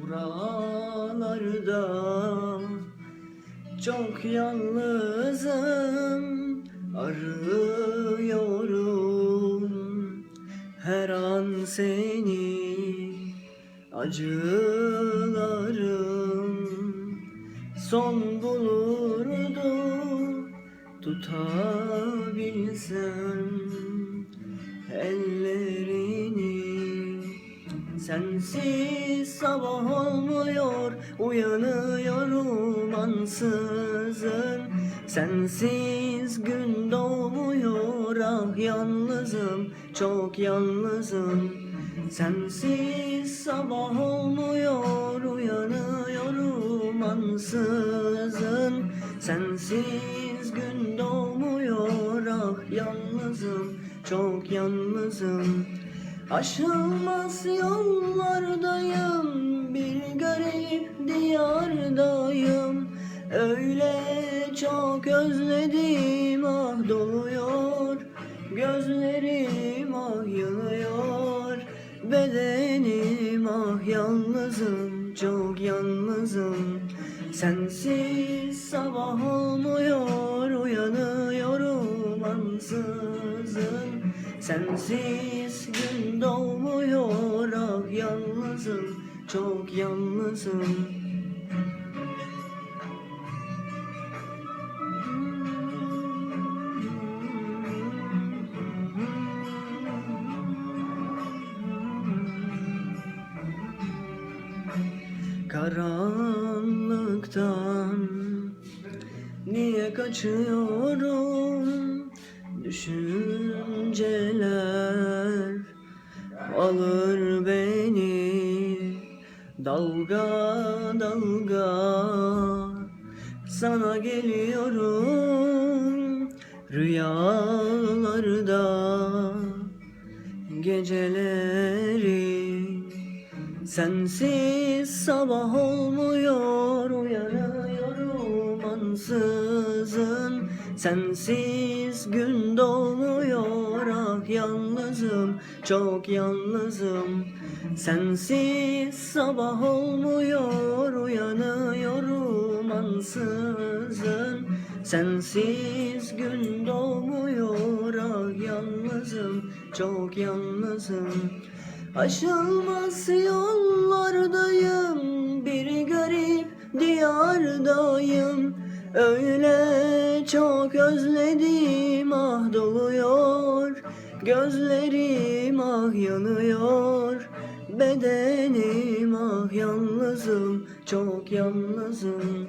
Buralarda çok yalnızım arıyorum. Her an seni acılarım. Son bulurdu tutabilsem ellerini. Sensiz sabah olmuyor Uyanıyorum ansızın. Sensiz gün doğmuyor Ah yalnızım çok yalnızım Sensiz sabah olmuyor Uyanıyorum ansızın. Sensiz gün doğmuyor Ah yalnızım çok yalnızım. Aşılmaz yollardayım Bir garip diyardayım. Öyle çok özledim ah doluyor Gözlerim ah yanıyor Bedenim ah yalnızım çok yalnızım. Sensiz sabah olmuyor uyanıyorum ansızın. Sensiz gün doğmuyor ah yalnızım çok yalnızım Karanlıktan Niye kaçıyorum? Düşünceler Alır beni Dalga dalga. Sana geliyorum Rüyalarda Geceleri Sensiz sabah olmuyor Uyanıyorum ansızın. Sensiz gün doğmuyor Ah yalnızım çok yalnızım. Sensiz sabah olmuyor Uyanıyorum ansızın. Sensiz gün doğmuyor Ah yalnızım çok yalnızım Aşılmaz yollardayım Bir garip diyardayım. Öyle çok özledim ah doluyor. Gözlerim ah yanıyor. Bedenim ah yalnızım çok yalnızım